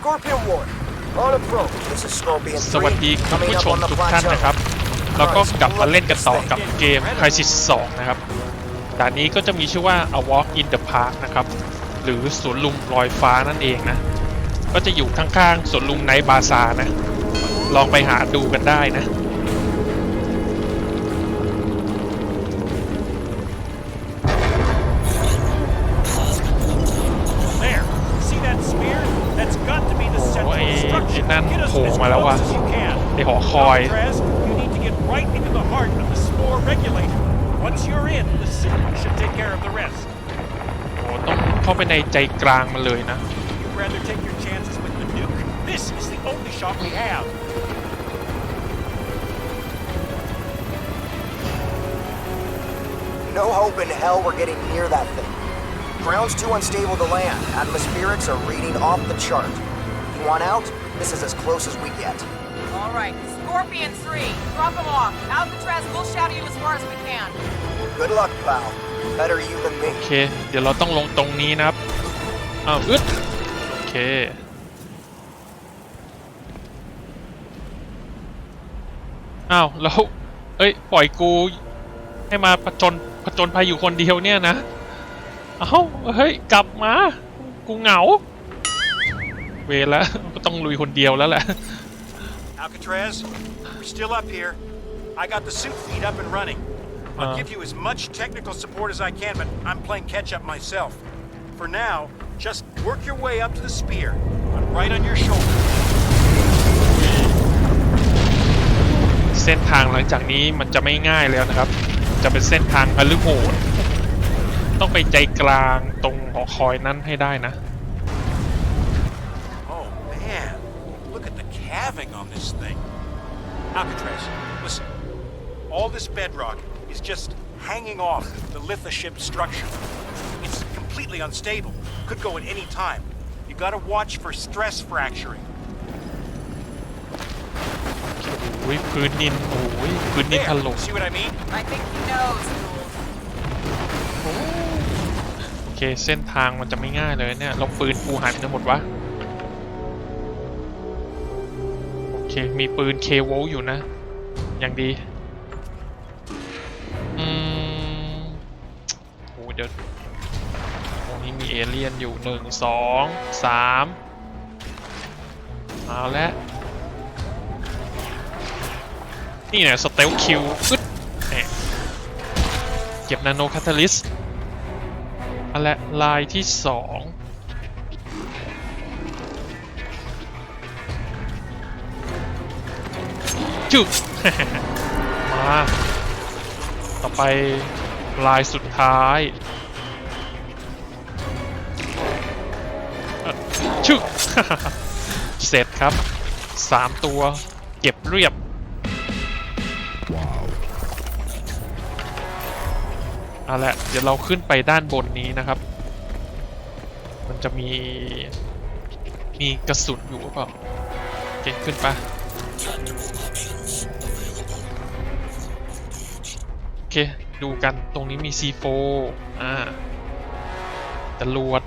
Scorpion 1, on approach. This is Scorpion สวัสดี 3, คุณ coming ผู้ up ชม on the ทุกท่าน plateau. นะครับแล้วก็กลับมาเล่นกันต่อกับเกม Crisis 2 นะครับด่านนี้ก็จะมีชื่อว่า A Walk in the Park นะครับ หรือสวนลุมลอยฟ้านั่นเองนะ ก็จะอยู่ข้างๆสวนลุมไนท์บาซาร์นะ ลองไปหาดูกันได้นะ ในหอคอย Alcatraz, you need to get right into the heart of the spore regulator. Once you're in, the suit should take care of the rest. โอ้ต้องเข้าไปในใจกลางมันเลยนะ You'd rather take your chances with the nuke? This is the only shot we have. No hope in hell we're getting near that thing. Ground's too unstable to land. Atmospherics are reading off the chart. You want out? This is as close as we get. All right, Scorpion 3, drop him off. Alcatraz, we'll shadow you as far as we can. Good luck, pal. Better you than me. โอเค เดี๋ยวเราต้องลงตรงนี้นะครับ อ้าว อึดโอเค อ้าว แล้ว เอ้ย ปล่อยกู ให้มาผจญผจญภัยอยู่คนเดียวเนี่ยนะ เอ้า เฮ้ย กลับมา กูเหงา เวรแล้ว ก็ต้องลุยคนเดียวแล้วแหละ Alcatraz, we're still up here. I got the suit feed up and running. I'll Uh. give you as much technical support as I can, but I'm playing catch up myself. For now, just work your way up to the spear. I'm right on your shoulder. เส้นทางหลังจากนี้มันจะไม่ง่ายแล้วนะครับ จะเป็นเส้นทางอลึโหด ต้องไปใจกลางตรงหอคอยนั้นให้ได้นะ at the calving on this thing. Alcatraz, listen. All this bedrock is just hanging off the lithaship structure. It's completely unstable. Could go at any time. You gotta watch for stress fracturing. โอ้ยพื้นดินโอ้ยพื้นดิน There, ถล่ม see what I mean? I think he knows, Jules. โอเค เส้นทางมันจะไม่ง่ายเลยเนี่ยเราปืนกูหายไปหมดวะ เค มีปืนเคโวอยู่นะ อย่างดี อืมโอ้เดี๋ยวตรงนี้มีเอเลี่ยนอยู่หนึ่งสองสามเอาละนี่เนี่ยสเตลคิวอึดเก็บนาโนคาตาลิสอันละลายที่สอง จุ๊บมา ต่อไปลายสุดท้ายอะชึก เสร็จครับสามตัว เก็บเรียบ เอาละเดี๋ยวเราขึ้นไปด้านบนนี้นะครับ มันจะมี มีกระสุนอยู่หรือเปล่า เก่งขึ้นปะ โอเค ดูกันตรงนี้มี C4 อ่าจรวด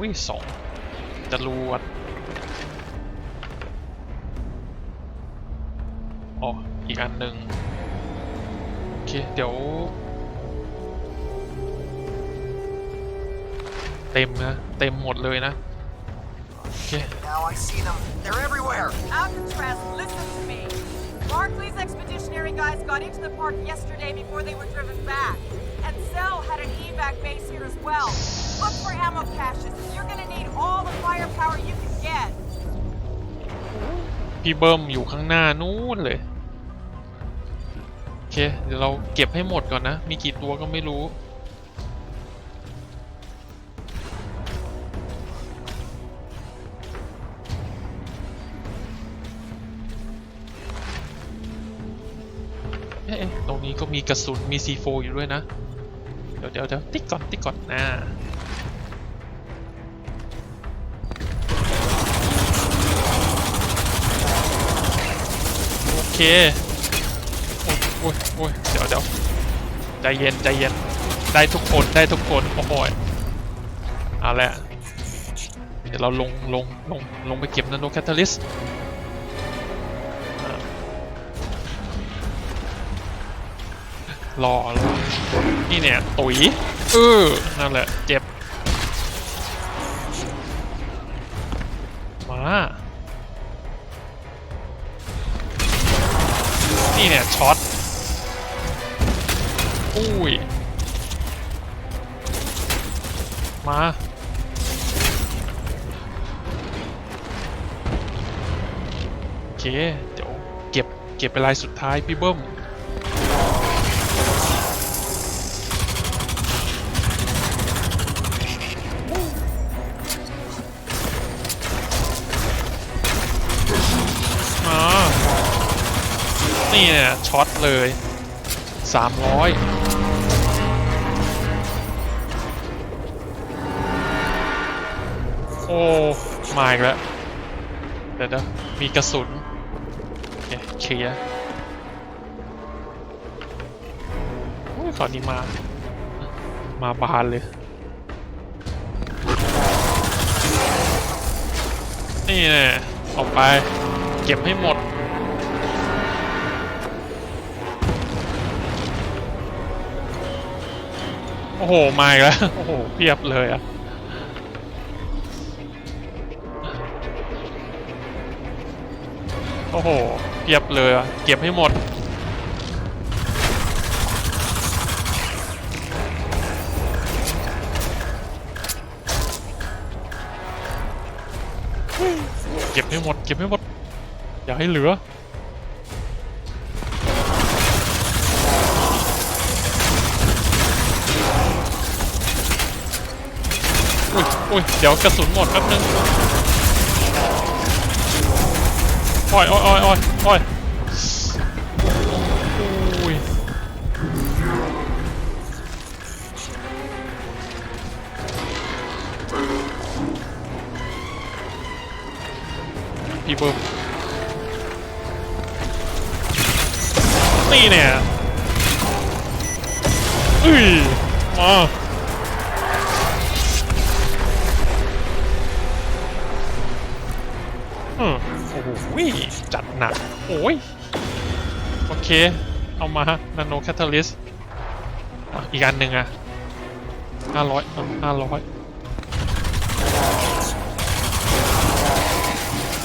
วิสองจรวดอ๋ออีกอันหนึ่งโอเค เดี๋ยว เต็มนะ เต็มหมดเลยนะ โอเค Now I see them. They're everywhere. Alcatraz, listen to me. Barclays expeditionary guys got into the park yesterday before they were driven back. And Cell had an evac base here as well. Look for ammo caches. You're gonna need all the firepower you can get. พี่เบิ้มอยู่ข้างหน้านู้นเลย โอเค เดี๋ยวเราเก็บให้หมดก่อนนะ มีกี่ตัวก็ไม่รู้ มีกระสุน มี C4 อยู่ด้วยนะ เดี๋ยวเดี๋ยวเดี๋ยวติ๊กก่อน ติ๊กก่อนนะโอเคโอ้ยโอ้ยโอ้ยเดี๋ยวเดี๋ยวใจเย็นใจเย็น ได้ทุกคน ได้ทุกคน โอ้โหเอาละเดี๋ยวเราลง ลง ลง ลงไปเก็บนาโนแคตตาลิส รอรอนี่เนี่ย ตุ๋ยเออนั่นแหละ เจ็บ มา นี่เนี่ย ช็อต อุ้ย มาโอเค เดี๋ยวเก็บเก็บไปลายสุดท้ายพี่เบิ้ม เนี่ย ช็อตเลย 300โอ้มาอีกแล้วเดี๋ยวนะมีกระสุนโอเคเคลียร์โอ้ยขอนี้มา มาบานเลย นี่แน่ออกไป เก็บให้หมด อ้โหมาอีกแล้วโอ้โหเพียบเลยอะโอ้โหเพียบเลยอะเก็บให้หมดเก็บให้หมดเก็บให้หมดอย่าให้เหลือ อุ้ยอุ้ยเดี๋ยวกระสุนหมดแป๊บนึงโอ้ยโอ้ยโอ้ยโอ้ยโอ้ยอุ้ยพี่เบิ้มนี่เนี่ยอุ้ยมา ยโอเค เอามานาโนแคตตาลิสอีกอันหนึ่งอะห้าร้อยห้าร้อย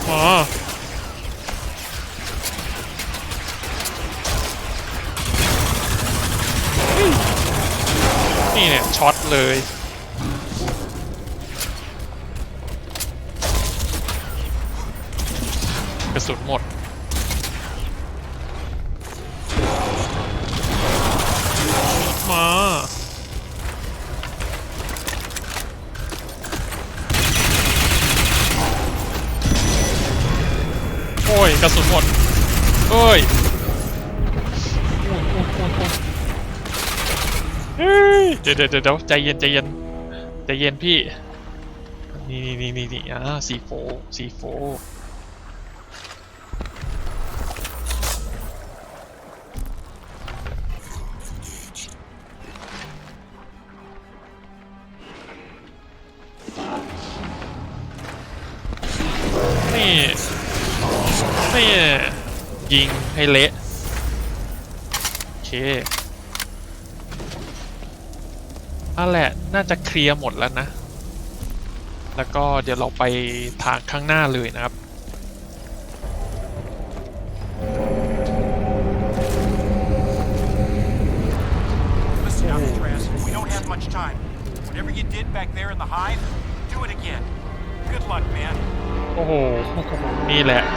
มานี่เนี่ย ช็อตเลยกระสุนหมดาโอ้ยกระสุนหมดเอ้ยโอ้ยเฮ้ยเดี๋ยวเดี๋ยวเดี๋ยวใจเย็นใจเย็นใจเย็นพี่ นี่นี่นี่นี่อ่าสีโฟสีโฟ นี่ ยิงให้เละโอเคนั่นแหละ น่าจะเคลียร์หมดแล้วนะ แล้วก็เดี๋ยวเราไปทางข้างหน้าเลยนะครับ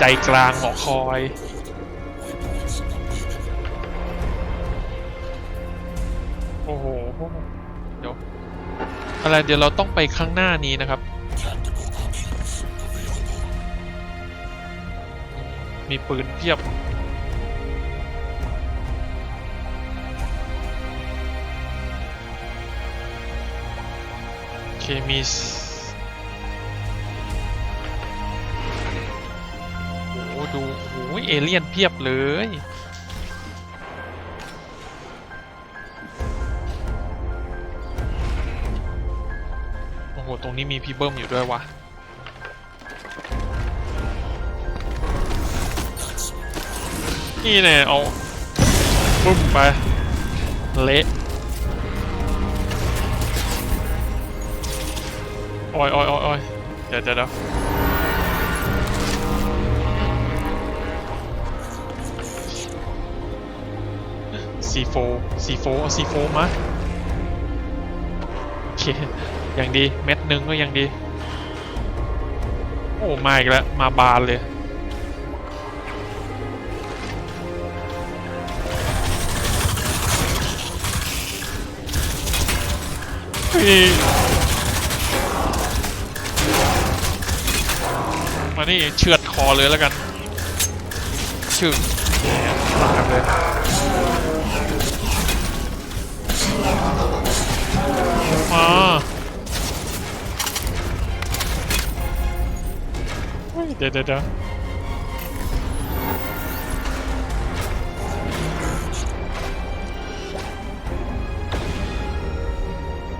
ใจกลางหอคอย โอ้โห เดี๋ยว อะไรเดี๋ยวเราต้องไปข้างหน้านี้นะครับ มีปืนเพียบโอเคมี ดูโอ้ยเอเลี่ยนเพียบเลย โอ้โห ตรงนี้มีพีเบิ้มอยู่ด้วยวะนี่เนี่ยเอาปุ๊บไป เละโอ้ยโอ้ยโอ้ยเดี๋ยวเดี๋ยว เดี๋ยวซีโฟซีโฟเอาซีโฟมาโอเคอย่างดีเม็ดหนึ่งก็ยังดี โอ้มาอีกแล้วมาบานเลยมานี่เชือดคอเลยแล้วกัน ชื่อตามเลย มาเฮ้ยเดี๋ยวเดี๋ยวเดี๋ยว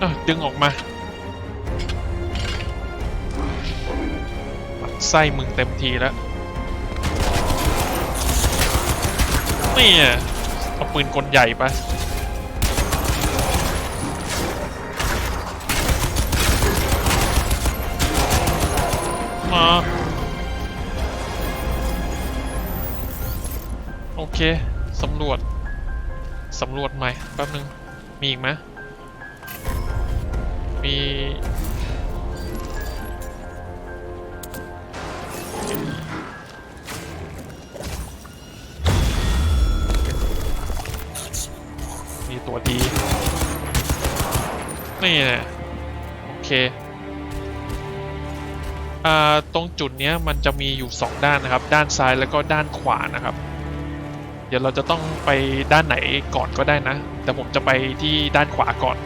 อะดึงออกมาปัดไส้มึงเต็มทีแล้วนี่อะเอาปืนกลใหญ่ไป โอเค สำรวจ สำรวจใหม่ แป๊บนึง มีอีกไหมมีมีตัวดี นี่แหละโอเค ตรงจุดนี้มันจะมีอยู่ 2 ด้านนะครับ ด้านซ้ายแล้วก็ด้านขวานะครับ เดี๋ยวเราจะต้องไปด้านไหนก่อนก็ได้นะ แต่ผมจะไปที่ด้านขวาก่อน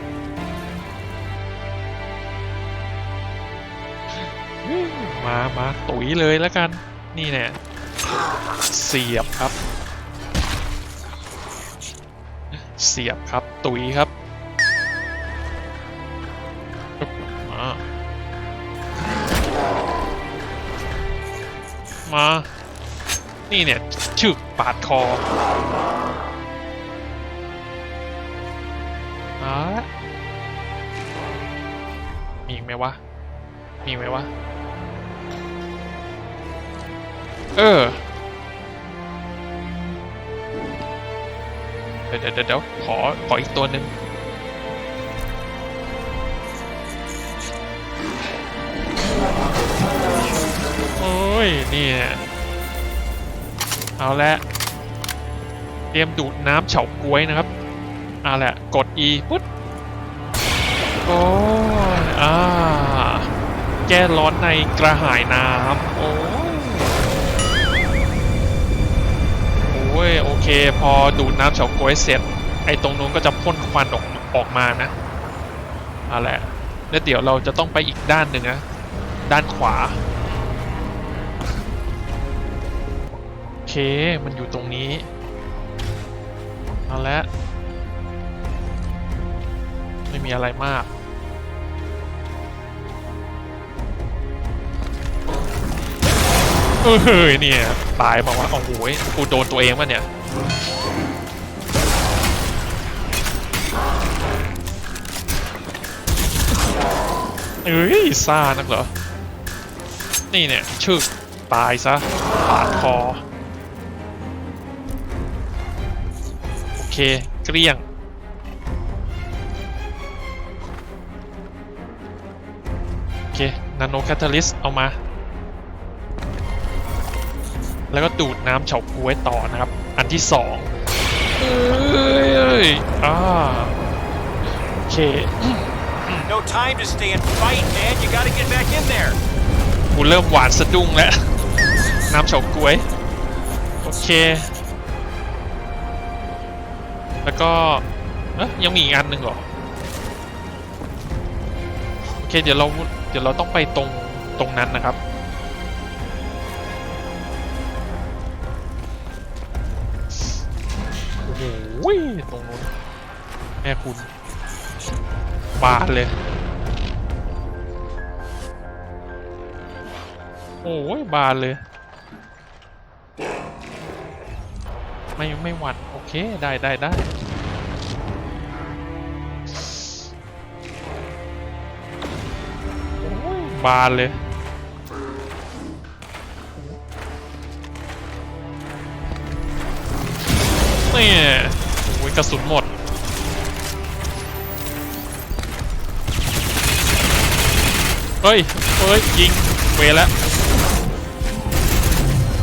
มามาตุ๋ยเลยแล้วกัน นี่เนี่ยเสียบครับ เสียบครับ ตุ๋ยครับ มา นี่เนี่ยชึกปาดคออะมีอีกไหมวะ มีไหมวะ เออ เดี๋ยวเดี๋ยวขอ ขออีกตัวหนึ่ง ยนี่เอาละเตรียมดูดน้ำเฉาก๊วยนะครับเอาละกด E ปุ๊บโอ้ยอ่าแก้ร้อนในกระหายน้ำโอ้ยโอ้ยโอเค พอดูดน้ำเฉาก๊วยเสร็จ ไอ้ตรงนู้นก็จะพ่นควันออกออกมานะเอาละแล้วเดี๋ยวเราจะต้องไปอีกด้านหนึ่งนะด้านขวา เค มันอยู่ตรงนี้ เอาละไม่มีอะไรมากเฮ้ยเนี่ย ตายบอกว่าโอ้โหยกูโดนตัวเองวะเนี่ย เอ้ยซ่านักเหรอ นี่เนี่ยชึกตายซะปาดคอ เคเกลี้ยง โอเคนาโนแคตาลิสเอามา แล้วก็ดูดน้ำเฉาก๊วยต่อนะครับ อันที่สองเอ้ยอ่าโอเค No time to stay and fight, man. You gotta get back in there. กูเริ่มหวานสะดุ้งแล้ว น้ำเฉาก๊วย โอเค แล้วก็เอ๊ะยังมีอีกอันหนึ่งเหรอโอเคเดี๋ยวเราเดี๋ยวเราต้องไปตรงตรงนั้นนะครับ โอ้โหตรงนู้นแม่คุณบานเลย โอ้ยบานเลย ไม่ไม่หวั่นโอเคได้ได้ได้โอ้ยบานเลยนี่โอ้ยกระสุนหมดเฮ้ยเฮ้ยยิงเวแล้ว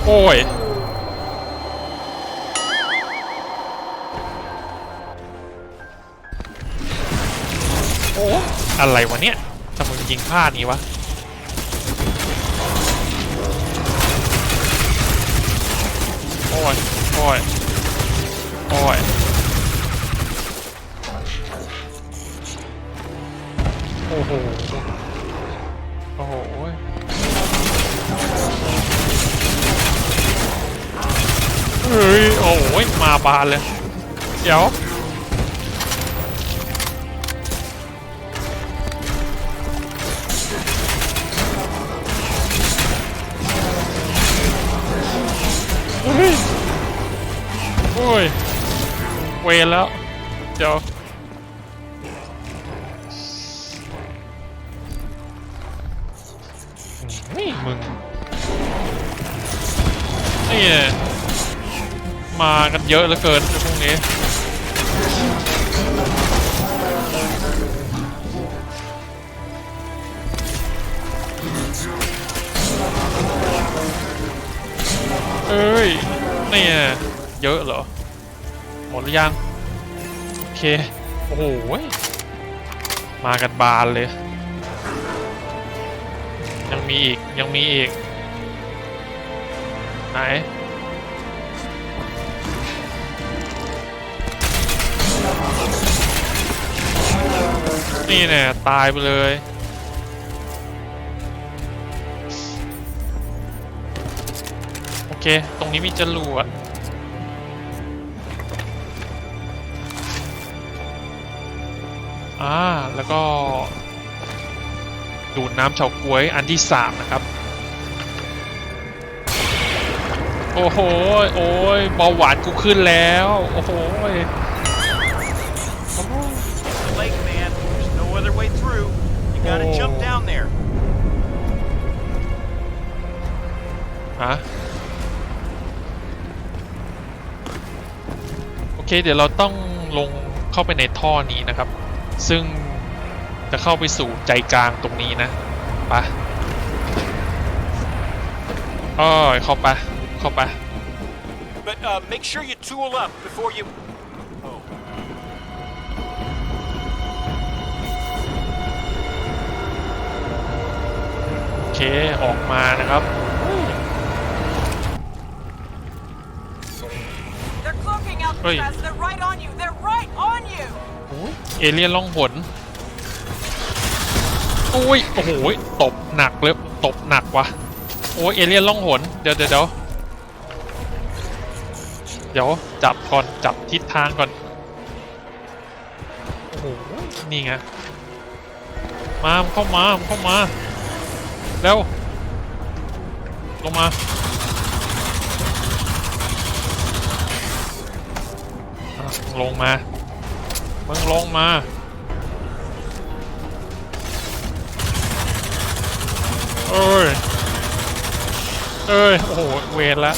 โอ้ย อะไรวะเนี่ยทำไมยิงพลาดนี้วะโอ้ยโอ้ยโอ้ยโอ้โหโอ้โหเฮ้ยโอ้ยมาบานเลย เดี๋ยว เวรแล้วเดี๋ยวนี่มึง นี่ มากันเยอะเหลือเกินพวกนี้เอ้ยนี่เยอะเหรอ มดหรือยัง โอเค โอ้โหมากันบานเลย ยังมีอีก ยังมีอีก ไหนนี่แน่ตายไปเลย โอเค ตรงนี้มีจรวด อ่าแล้วก็ ดูดน้ำเฉาก๊วยอันที่สามนะครับ โอ้โห โอ้ยเบาหวานกูขึ้นแล้ว โอ้โห The lake, man. There's no other way through. You gotta Oh. jump down there. ฮะโอเค เดี๋ยวเราต้องลงเข้าไปในท่อนี้นะครับ ซึ่งจะเข้าไปสู่ใจกลางตรงนี้นะไปะอ้อยเข้าไปเข้าไป But uh, make sure you tool up before you. Oh. โอเค ออกมานะครับ They're cloaking Oi. Alcatraz. They're right on you. They're right on you. เอเลี่ยนล่องหนโอ้ยโอ้โหตบหนักเลยตบหนักวะโอ้ยเอเลี่ยนล่องหนเดี๋ยวเดี๋ยวเดี๋ยวเดี๋ยวจับก่อนจับทิศทางก่อนโอ้โหนี่ไงมาเข้ามาเข้ามาเร็วลงมาลงมา มึงลงมาเอ้ยเอ้ย โอ้โห เวรละ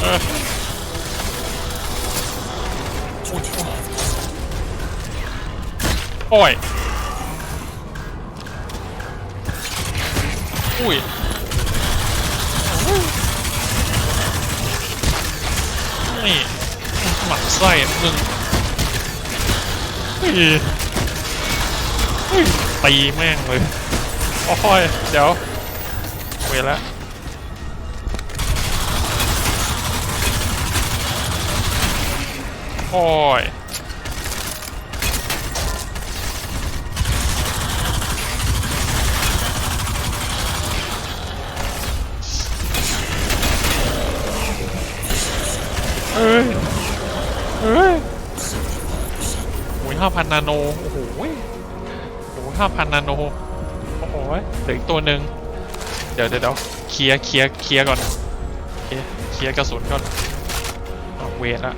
เอ้ยโอ้ยอุ้ย ไส้มึงตีแม่งเลยโอ้ยเดี๋ยวเวละโอ้ยเอ้ย เอ้ยโอ้ยห้าพั นนาโน โอ้โหโอ้โหห้าพันนาโน โอ้ยเหลืออีกตัวหนึ่งเดี๋ยวเดี๋ยวเดี๋ยวเคลียร์เคลียร์เคลียร์ก่อนเคเคลียร์กระสุนก่อนเอาเวทละ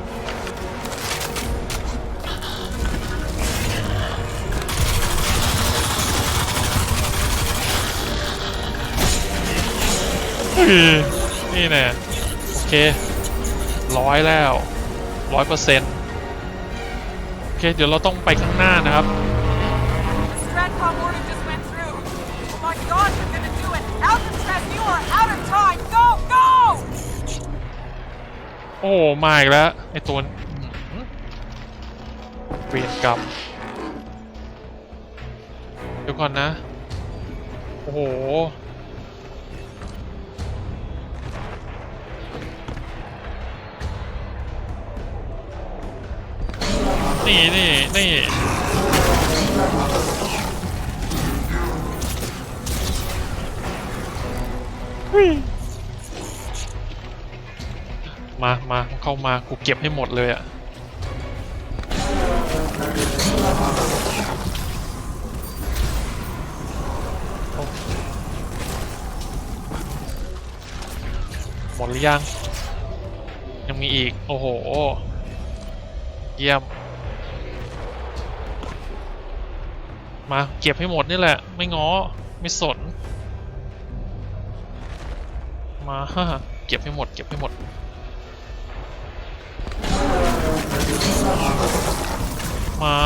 เฮ้ยนี่แน่โอเคร้อยแล้วร้อยเปอร์เซ็นต์ เค เดี๋ยวเราต้องไปข้างหน้านะครับ Stratcom order just went through. Oh my god, we're gonna do it. Alcatraz, you are out of time. Go, go! โอ้มาอีกแล้วไอตัวอื้อหือเวรกรรมเดี๋ยวก่อนนะ โอ้โห นี่นี่นี่วิ่งมามาเข้ามา กูเก็บให้หมดเลยอะโอ้หมดหรือยัง ยังมีอีก โอ้โห เยี่ยม มาเก็บให้หมดนี่แหละ ไม่ง้อ ไม่สนมาเก็บให้หมด เก็บให้หมด มา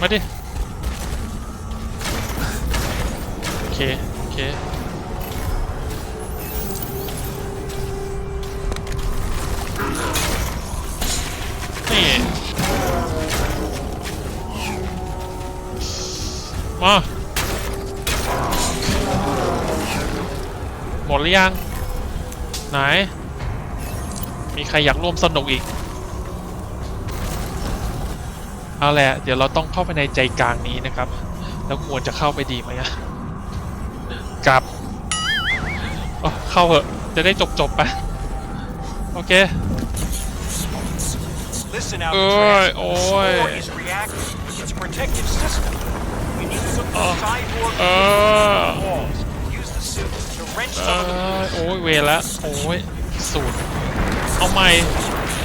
มาดิ โอเค โอเค มาหมดหรือยัง ไหน มีใครอยากร่วมสนุกอีก เอาแหละ เดี๋ยวเราต้องเข้าไปในใจกลางนี้นะครับ แล้วควรจะเข้าไปดีไหมอะกลับอ๋อเข้าเหอะ จะได้จบจบๆไป โอเค Listen, Oi, Alcatraz. oi. Spore is เออเออโอ้ยเวรละโอ้ยสูตรเอาใหม่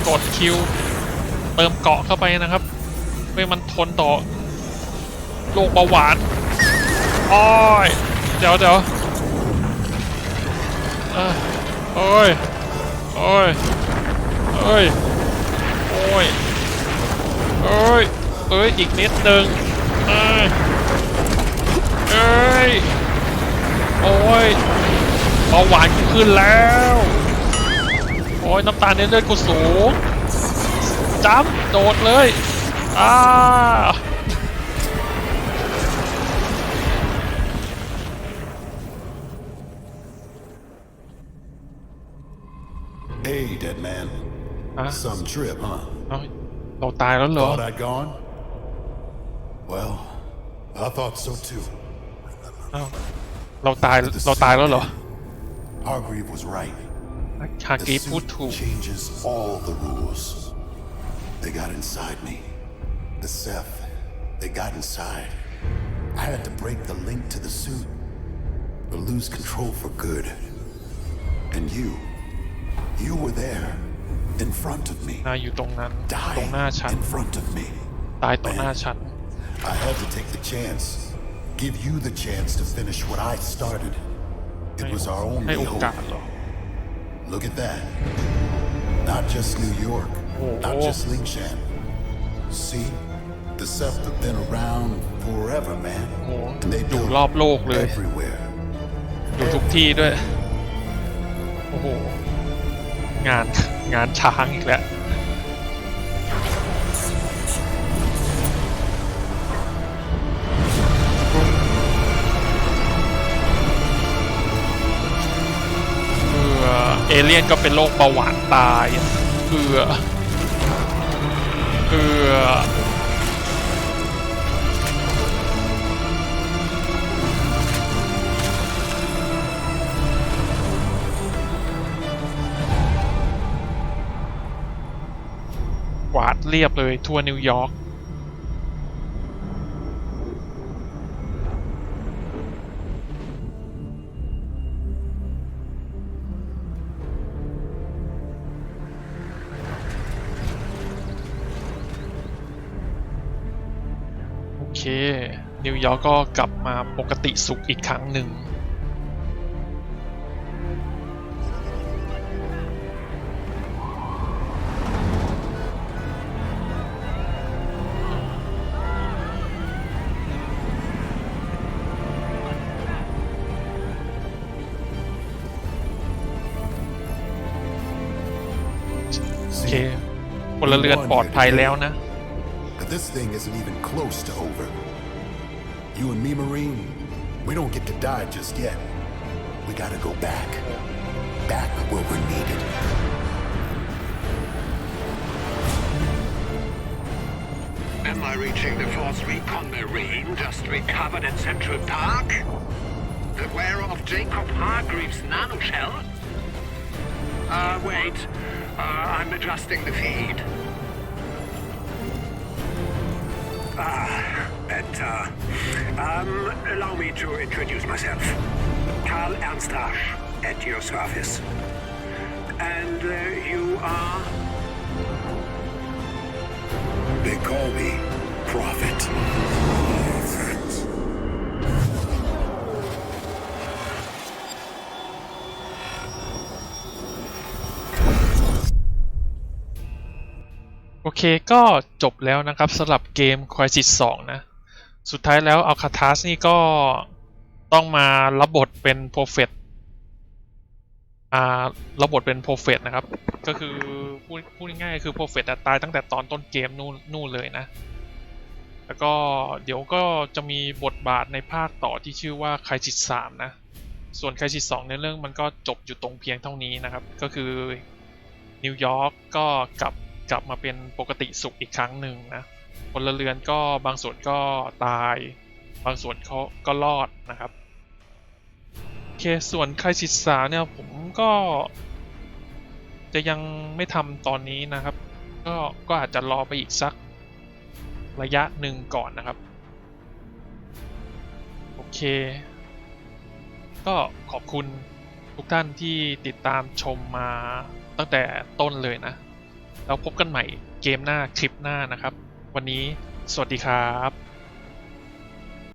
กดคิว เติมเกาะเข้าไปนะครับเพื่อมันทนต่อโรคเบาหวานอ้อยเดี๋ยวเดี๋ยวโอ้ยโอ้ยโอ้ยโอ้ยโอ้ยเอ้ยอีกนิดนึงเอ้ย เอ้ย โอ้ยเบาหวานกูขึ้นแล้ว โอ้ยน้ำตาลในเลือดกูสูงจ้ำโดดเลยอ้า Hey, dead man. Huh? Some trip, huh? เอ้าเราตายแล้วเหรอ Thought I'd gone? Well, I thought so too. เอ้าเราตายเราตายแล้วเหรอ Hargreave was right. ฮา The กีพูด suit ถูก changes all the rules. They got inside me. The Seth, they got inside. I had to break the link to the suit, or lose control for good. And you, you were there, in front of me, นายอยู่ตรงนั้น ตรง dying หน้าฉัน in front of me. ตายต่อหน้าฉัน I had to take the chance, give you the chance to finish what I started. It was our ให้ only โอกาส hope. เหรอ Look at that. Not just New York, not Oh. just Lingshan. See, the Sept have been around forever, man. โอ้โห And they อยู่ built รอบโลกเลย everywhere. อยู่ทุกที่ด้วย โอ้โห งาน งานช้างอีกแล้ว เอเลี่ยนก็เป็นโรคเบาหวานตายเออเออหวาดเรียบเลยทั่วนิวยอร์ก นิวยอร์กก็กลับมาปกติสุขอีกครั้งหนึ่ง โอเคพลเรือนปลอดภัยแล้วนะ But this thing isn't even close to over. You and me, Marine, we don't get to die just yet. We gotta go back. Back where we're needed. Am I reaching the Force Recon Marine just recovered at Central Park? The wearer of Jacob Hargreaves' nanoshell? Uh, wait. Uh, I'm adjusting the feed. Ah, um, allow me to introduce myself. Karl Ernstrasch, at your service. And, uh, you are? They call me Prophet. ก็จบแล้วนะครับสำหรับเกม Crisis 2 นะ สุดท้ายแล้ว Alcatraz นี่ก็ต้องมารับบทเป็น Prophet อ่ารับบทเป็น Prophet นะครับ ก็คือพูดพูดง่ายๆคือ Prophet อะตายตั้งแต่ตอนต้นเกมนู่นนู่นเลยนะ แล้วก็เดี๋ยวก็จะมีบทบาทในภาคต่อที่ชื่อว่า Crisis 3 นะ ส่วน Crisis 2 ในเรื่องมันก็จบอยู่ตรงเพียงเท่านี้นะครับ ก็คือนิวยอร์กก็กลับ กลับมาเป็นปกติสุขอีกครั้งหนึ่งนะพลเรือนก็บางส่วนก็ตาย บางส่วนเขาก็รอดนะครับโอเคส่วนใครศิษาเนี่ยผมก็ จะยังไม่ทำตอนนี้นะครับ ก็ก็อาจจะรอไปอีกสักระยะหนึ่งก่อนนะครับ โอเค ก็ขอบคุณทุกท่านที่ติดตามชมมาตั้งแต่ต้นเลยนะ แล้วพบกันใหม่เกมหน้าคลิปหน้านะครับ วันนี้สวัสดีครับ